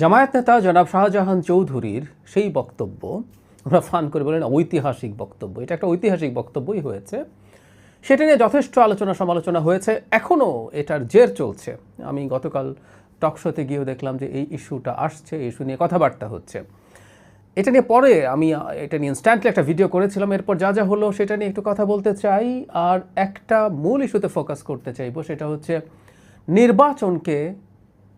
জামায়াত নেতা জনাব শাহজাহান চৌধুরীর সেই বক্তব্য, আমরা ফান করে বলেন ঐতিহাসিক বক্তব্য, এটা একটা ঐতিহাসিক বক্তব্যই হয়েছে। সেটা নিয়ে যথেষ্ট আলোচনা সমালোচনা হয়েছে এখনও এটার জের চলছে। আমি গতকাল টকশোতে গিয়েও দেখলাম যে এই ইস্যুটা আসছে ইস্যু নিয়ে কথাবার্তা হচ্ছে। এটা নিয়ে পরে আমি, এটা নিয়ে ইনস্ট্যান্টলি একটা ভিডিও করেছিলাম, এরপর যা যা হলো সেটা নিয়ে একটু কথা বলতে চাই, আর একটা মূল ইস্যুতে ফোকাস করতে চাইব, সেটা হচ্ছে নির্বাচনকে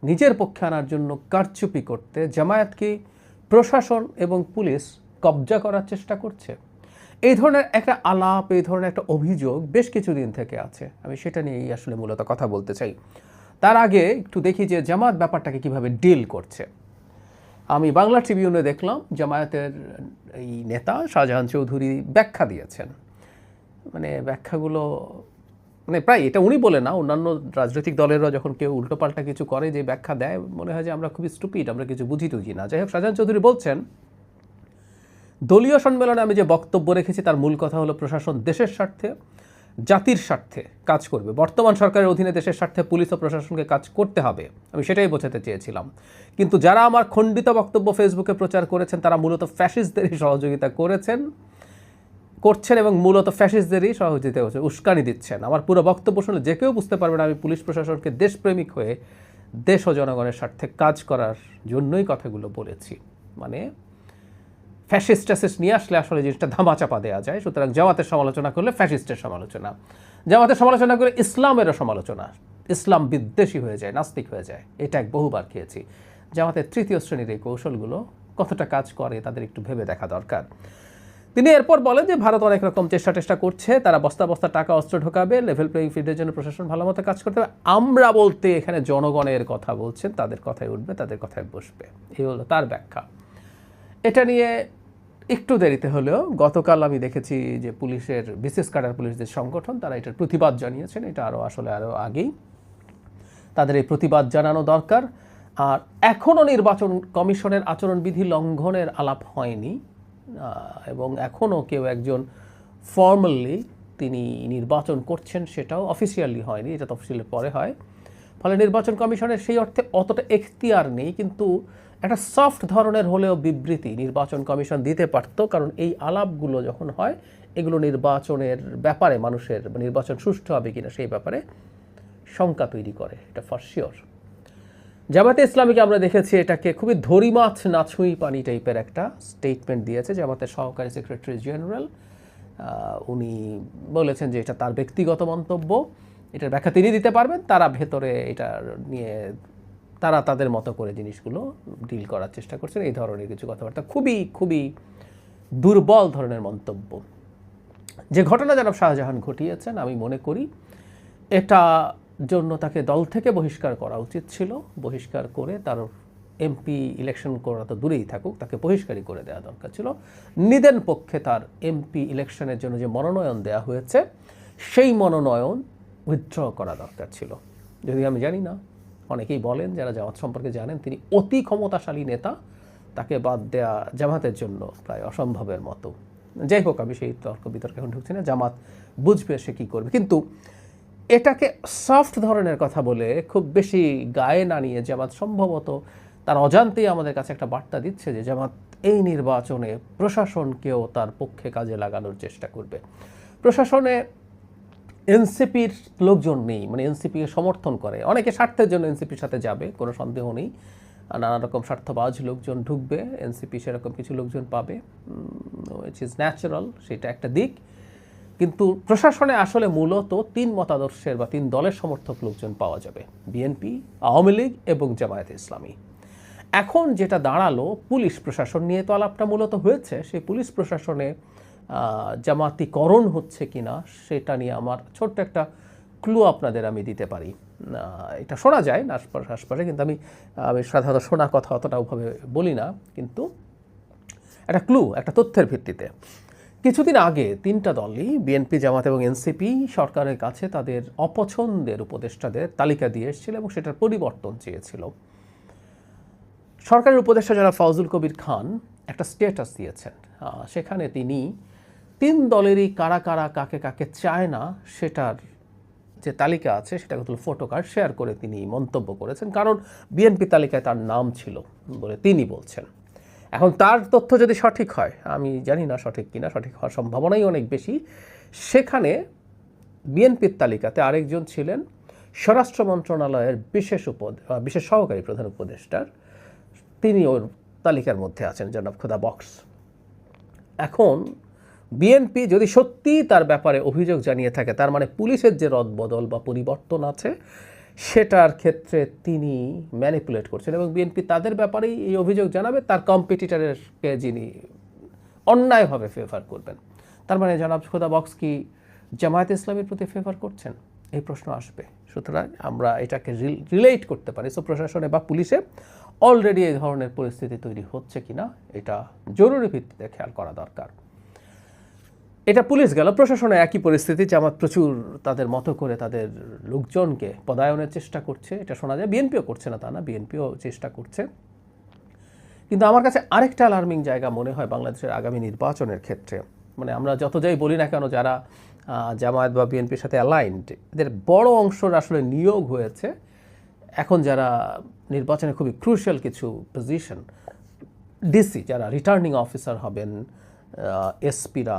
নিজের পক্ষে আনার জন্য কারচুপি করতে জামায়াতকে প্রশাসন এবং পুলিশ কবজা করার চেষ্টা করছে? এই ধরনের একটা আলাপ, এই ধরনের একটা অভিযোগ বেশ কিছুদিন থেকে আছে। আমি সেটা নিয়েই আসলে মূলত কথা বলতে চাই। তার আগে একটু দেখি যে জামাত ব্যাপারটাকে কীভাবে ডিল করছে। আমি বাংলা ট্রিবিউনে দেখলাম, জামায়াতের এই নেতা শাহজাহান চৌধুরী ব্যাখ্যা দিয়েছেন। মানে ব্যাখ্যাগুলো মানে প্রায় এটা উনি বলে না, অন্যান্য রাজনৈতিক দলেরও যখন কেউ উল্টোপাল্টা কিছু করে যে ব্যাখ্যা দেয়, মনে হয় যে আমরা খুবই স্টুপিড আমরা কিছু বুঝি টুঝি না। যাই হোক, শাহজাহান চৌধুরী বলছেন, দলীয় সম্মেলনে আমি যে বক্তব্য রেখেছি, তার মূল কথা হলো প্রশাসন দেশের স্বার্থে, জাতির স্বার্থে কাজ করবে। বর্তমান সরকারের অধীনে দেশের স্বার্থে পুলিশ ও প্রশাসনকে কাজ করতে হবে। আমি সেটাই বোঝাতে চেয়েছিলাম। কিন্তু যারা আমার খণ্ডিত বক্তব্য ফেসবুকে প্রচার করেছেন, তারা মূলত ফ্যাসিস্টদেরই সহযোগিতা করেছেন। করছেন এবং মূলত ফ্যাসিস্টদেরই সহযোগিতা করছেন, উস্কানি দিচ্ছেন। আমার পুরো বক্তব্য শুনলে যে কেউ বুঝতে পারবে না, আমি পুলিশ প্রশাসনকে দেশপ্রেমিক হয়ে দেশ ও জনগণের স্বার্থে কাজ করার জন্যই কথাগুলো বলেছি। মানে ফ্যাসিস্ট ট্যাসিস্ট নিয়ে আসলে আসলে জিনিসটা ধামাচাপা দেওয়া যায়। সুতরাং জামাতের সমালোচনা করলে ফ্যাসিস্টের সমালোচনা। জামাতের সমালোচনা করে ইসলামেরও সমালোচনা। ইসলাম বিদ্বেষী হয়ে যায়, নাস্তিক হয়ে যায়। এটা এক বহুবার খেয়েছি। জামাতের তৃতীয় শ্রেণির এই কৌশলগুলো কতটা কাজ করে তাদের একটু ভেবে দেখা দরকার। তিনি এরপর বলেন যে ভারত অনেক রকম চেষ্টা টেষ্টা করছে, তারা বস্তা বস্তা টাকা অস্ত্র ঢোকাবে লেভেল প্লেইং ফিল্ডের জন্য প্রশাসন ভালো মতো কাজ করতে হবে আমরা বলতে এখানে জনগণের কথা বলছেন, তাদের কথায় উঠবে, তাদের কথায় বসবে। এই হলো তার ব্যাখ্যা। এটা নিয়ে একটু দেরিতে হলেও গতকাল আমি দেখেছি যে পুলিশের, বিশেষ কাডার পুলিশদের সংগঠন, তারা এটার প্রতিবাদ জানিয়েছেন। এটা আরও আসলে আরও আগেই। তাদের এই প্রতিবাদ জানানো দরকার। আর এখনও নির্বাচন কমিশনের আচরণবিধি লঙ্ঘনের আলাপ হয়নি। এবং এখনও কেউ একজন ফর্মালি তিনি নির্বাচন করছেন সেটাও অফিসিয়ালি হয়নি, এটা তো অফিসিয়ালি পরে হয়। ফলে নির্বাচন কমিশনের সেই অর্থে অতটা এখতিয়ার নেই, কিন্তু একটা সফট ধরনের হলেও বিবৃতি নির্বাচন কমিশন দিতে পারতো, কারণ এই আলাপগুলো যখন হয়, এগুলো নির্বাচনের ব্যাপারে মানুষের, নির্বাচন সুষ্ঠু হবে কিনা সেই ব্যাপারে শঙ্কা তৈরি করে, এটা ফর শিওর জামাতে ইসলামীকে আমরা দেখেছি এটাকে খুবই ধরি মাছ পানি টাইপের একটা স্টেটমেন্ট দিয়েছে জামাতের সহকারী সেক্রেটারি জেনারেল উনি বলেছেন যে এটা তার ব্যক্তিগত মন্তব্য, এটার ব্যাখ্যা তিনি দিতে পারবেন, তারা ভেতরে এটা নিয়ে তারা তাদের মতো করে জিনিসগুলো ডিল করার চেষ্টা করছেন, এই ধরনের কিছু কথাবার্তা। খুবই খুবই দুর্বল ধরনের মন্তব্য। যে ঘটনা জনাব শাহজাহান ঘটিয়েছেন, আমি মনে করি এটা জন্য তাকে দল থেকে বহিষ্কার করা উচিত ছিল। বহিষ্কার করে তার এমপি ইলেকশন করা তো দূরেই থাকুক, তাকে বহিষ্কারই করে দেওয়া দরকার ছিল। নিদেন পক্ষে তার এমপি ইলেকশনের জন্য যে মনোনয়ন দেওয়া হয়েছে, সেই মনোনয়ন উইথড্র করা দরকার ছিল। যদি আমি জানি না, অনেকেই বলেন, যারা জামাত সম্পর্কে জানেন, তিনি অতি ক্ষমতাশালী নেতা, তাকে বাদ দেয়া জামাতের জন্য প্রায় অসম্ভবের মতো। যাই হোক, আমি সেই তর্ক বিতর্কে এখন ঢুকছি না। জামাত বুঝবে সে কী করবে। কিন্তু এটাকে সফট ধরনের কথা বলে খুব বেশি গায়ে না নিয়ে জামাত সম্ভবত তার অজান্তেই আমাদের কাছে একটা বার্তা দিচ্ছে যে জামাত এই নির্বাচনে প্রশাসনকেও তার পক্ষে কাজে লাগানোর চেষ্টা করবে। প্রশাসনে এনসিপির লোকজন নেই মানে এনসিপিকে সমর্থন করে। অনেকে স্বার্থের জন্য এনসিপির সাথে যাবে, কোনো সন্দেহ নেই। নানা রকম স্বার্থবাজ লোকজন ঢুকবে, এনসিপি সেরকম কিছু লোকজন পাবে। ইটস ইজ ন্যাচারাল সেটা একটা দিক। কিন্তু প্রশাসনে আসলে মূলত তিন মতাদর্শের বা তিন দলের সমর্থক লোকজন পাওয়া যাবে, বিএনপি, আওয়ামী লীগ এবং জামায়াতে ইসলামী। এখন যেটা দাঁড়াল, পুলিশ প্রশাসন নিয়ে তো আলাপটা মূলত হয়েছে, সেই পুলিশ প্রশাসনে জামাতিকরণ হচ্ছে কিনা সেটা নিয়ে আমার ছোট্ট একটা ক্লু আপনাদের আমি দিতে পারি। এটা শোনা যায়, না আশপাশে কিন্তু আমি আমি সাধারণত শোনা কথা অতটা ওভাবে বলি না, কিন্তু একটা ক্লু, একটা তথ্যের ভিত্তিতে। কিছুদিন আগে তিনটা দলই, বিএনপি, জামাত এবং এনসিপি, সরকারের কাছে তাদের অপছন্দের উপদেষ্টাদের তালিকা দিয়ে এসেছিল এবং সেটার পরিবর্তন চেয়েছিল। সরকারের উপদেষ্টা যারা ফজল কবির খান একটা স্টেটাস দিয়েছেন। সেখানে তিনি তিন দলেরই কারা কারা কাকে কাকে চায় না সেটার যে তালিকা আছে সেটা কিন্তু ফটো কার্ড শেয়ার করে তিনি মন্তব্য করেছেন। কারণ বিএনপি তালিকায় তার নাম ছিল বলে তিনি বলছেন। এখন তার তথ্য যদি সঠিক হয়, আমি জানি না সঠিক কিনা, সঠিক হওয়ার সম্ভাবনাই অনেক বেশি, সেখানে বিএনপির তালিকাতে আরেকজন ছিলেন স্বরাষ্ট্র মন্ত্রণালয়ের বিশেষ উপদ বিশেষ সহকারী প্রধান উপদেষ্টার, তিনি ওর তালিকার মধ্যে আছেন, জনাব খোদা বক্স। এখন বিএনপি যদি সত্যিই তার ব্যাপারে অভিযোগ জানিয়ে থাকে, তার মানে পুলিশের যে রদবদল বা পরিবর্তন আছে সেটার ক্ষেত্রে তিনি ম্যানিপুলেট করছেন এবং বিএনপি তাদের ব্যাপারেই এই অভিযোগ জানাবে, তার কম্পিটিটারেরকে যিনি অন্যায়ভাবে ফেভার করবেন। তার মানে জনাব খোদা বক্স কি জামায়াত ইসলামের প্রতি ফেভার করছেন? এই প্রশ্ন আসবে। সুতরাং আমরা এটাকে রিলেট করতে পারি। সো প্রশাসনে বা পুলিশে অলরেডি এই ধরনের পরিস্থিতি তৈরি হচ্ছে কিনা, এটা জরুরি ভিত্তিতে খেয়াল করা দরকার। এটা পুলিশ গেল। প্রশাসনে একই পরিস্থিতি, জামাত প্রচুর তাদের মতো করে তাদের লোকজনকে পদায়নের চেষ্টা করছে, এটা শোনা যায়। বিএনপিও করছে না তা না, বিএনপিও চেষ্টা করছে। কিন্তু আমার কাছে আরেকটা অ্যালার্মিং জায়গা মনে হয় বাংলাদেশের আগামী নির্বাচনের ক্ষেত্রে। মানে আমরা যত যাই বলি না কেন, যারা জামায়াত বা বিএনপির সাথে অ্যালাইন্ড এদের বড় অংশর আসলে নিয়োগ হয়েছে। এখন যারা নির্বাচনে খুবই ক্রুশিয়াল কিছু পজিশন ডিসি যারা রিটার্নিং অফিসার হবেন এসপিরা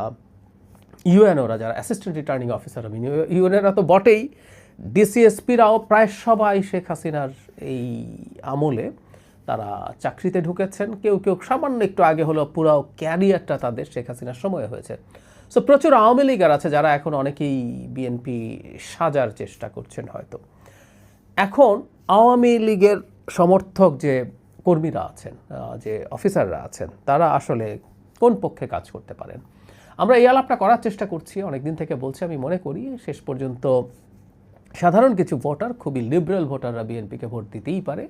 ইউএনওরা যারা অ্যাসিস্ট্যান্ট রিটার্নিং অফিসার হবেন ইউএনএরা তো বটেই। ডিসিএসপিরাও প্রায় সবাই শেখ হাসিনার এই আমলে তারা চাকরিতে ঢুকেছেন। কেউ কেউ সামান্য একটু আগে হলো পুরো ক্যারিয়ারটা তাদের শেখ হাসিনার সময় হয়েছে। সো প্রচুর আওয়ামী লীগার আছে যারা এখন অনেকেই বিএনপি সাজার চেষ্টা করছেন হয়তো। এখন আওয়ামী লীগের সমর্থক যে কর্মীরা আছেন যে অফিসাররা আছেন, তারা আসলে কোন পক্ষে কাজ করতে পারেন? আমরা এই আলাপটা করার চেষ্টা করছি অনেক দিন থেকে বলছি, আমি মনে করি শেষ পর্যন্ত সাধারণ কিছু ভোটার, খুবই লিবারেল ভোটাররা বিএনপিকে ভোট দিতেই পারে,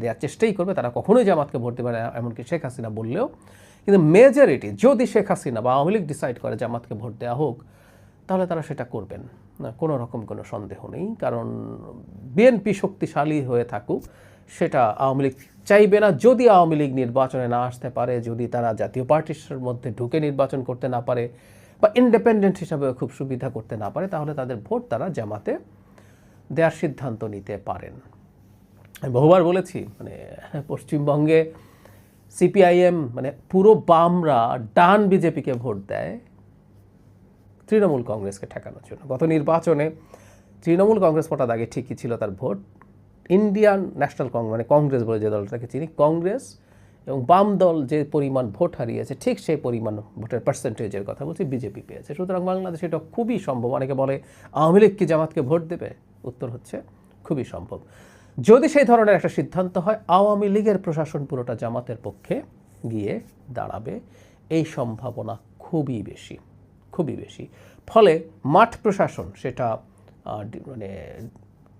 দেওয়ার চেষ্টাই করবে, তারা কখনোই জামাতকে ভোট দেবে না, এমনকি শেখ হাসিনা বললেও। কিন্তু মেজরিটি যদি শেখ হাসিনা বা আওয়ামী লীগ ডিসাইড করে জামাতকে ভোট দেওয়া হোক, তাহলে তারা সেটা করবেন। না, কোনো রকম কোনো সন্দেহ নেই, কারণ বিএনপি শক্তিশালী হয়ে থাকুক সেটা আওয়ামী লীগ চাইবে না। যদি আওয়ামী লীগ নির্বাচনে না আসতে পারে, যদি তারা জাতীয় পার্টির মধ্যে ঢুকে নির্বাচন করতে না পারে বা ইন্ডিপেন্ডেন্ট হিসাবে খুব সুবিধা করতে না পারে, তাহলে তাদের ভোট তারা জামাতে দেওয়ার সিদ্ধান্ত নিতে পারেন। বহুবার বলেছি মানে পশ্চিমবঙ্গে সিপিআইএম মানে পুরো বামরা ডান বিজেপিকে ভোট দেয় তৃণমূল কংগ্রেসকে ঠেকানোর জন্য। গত নির্বাচনে তৃণমূল কংগ্রেস পটা দাগে ঠিকই ছিল তার ভোট। ইন্ডিয়ান ন্যাশনাল কংগ্রেস মানে কংগ্রেস বলে যে দলটাকে চিনি, কংগ্রেস এবং বাম দল যে পরিমাণ ভোট হারিয়েছে, ঠিক সেই পরিমাণ ভোটের পার্সেন্টেজের কথা বলছি, বিজেপি পেয়েছে। সুতরাং বাংলাদেশে এটা খুবই সম্ভব। অনেকে বলে আওয়ামী লীগ কি জামাতকে ভোট দেবে? উত্তর হচ্ছে খুবই সম্ভব। যদি সেই ধরনের একটা সিদ্ধান্ত হয়, আওয়ামী লীগের প্রশাসন পুরোটা জামাতের পক্ষে গিয়ে দাঁড়াবে। এই সম্ভাবনা খুবই বেশি খুবই বেশি। ফলে মাঠ প্রশাসন সেটা মানে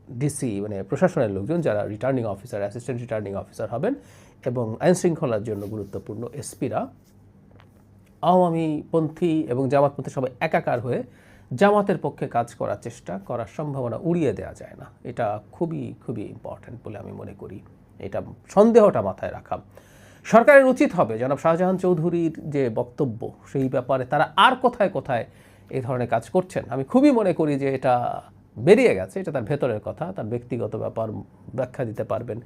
ডিসি মানে প্রশাসনের লোকজন যারা returning officer assistant returning officer হবেন এবং আইন শৃঙ্খলার জন্য গুরুত্বপূর্ণ এসপিরা আওয়ামী পন্থী এবং জামাতপন্থী সবাই একাকার হয়ে জামাতের পক্ষে কাজ করার চেষ্টা করার সম্ভাবনা উড়িয়ে দেওয়া যায় না। এটা খুবই খুবই ইম্পর্ট্যান্ট বলে আমি মনে করি। এটা সন্দেহটা মাথায় রাখা। সরকারের উচিত হবে, জনাব শাহজাহান চৌধুরীর যে বক্তব্য, সেই ব্যাপারে তারা আর কোথায় কোথায় এই ধরনের কাজ করছেন? আমি খুবই মনে করি যে এটা বেরিয়ে গেছে, এটা তার ভেতরের কথা, তার ব্যক্তিগত ব্যাপার ব্যাখ্যা দিতে পারবেন।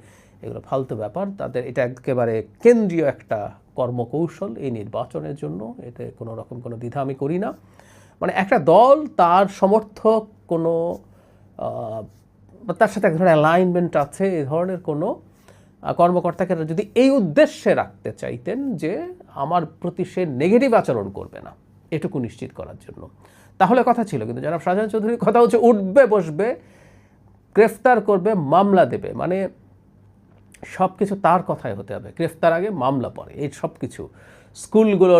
এগুলো ফালতু ব্যাপার, তাদের এটা একেবারে কেন্দ্রীয় একটা কর্মকৌশল এই নির্বাচনের জন্য, এতে কোনো রকম কোনো দ্বিধা আমি করি না। মানে একটা দল, তার সমর্থক কোনো তার সাথে এক ধরনের অ্যালাইনমেন্ট আছে এই ধরনের কোনো কর্মকর্তাকে যদি এই উদ্দেশ্যে রাখতে চাইতেন যে, আমার প্রতি সে নেগেটিভ আচরণ করবে না, এটুকু নিশ্চিত করার জন্য। তাহলে কথা ছিল কিন্তু জনাব শাহজাহান চৌধুরীর কথা হচ্ছে উঠবে, বসবে, গ্রেফতার করবে, মামলা দেবে। মানে সব কিছু তার কথাই হতে হবে। গ্রেফতার আগে মামলা পরে এই সব কিছু স্কুলগুলো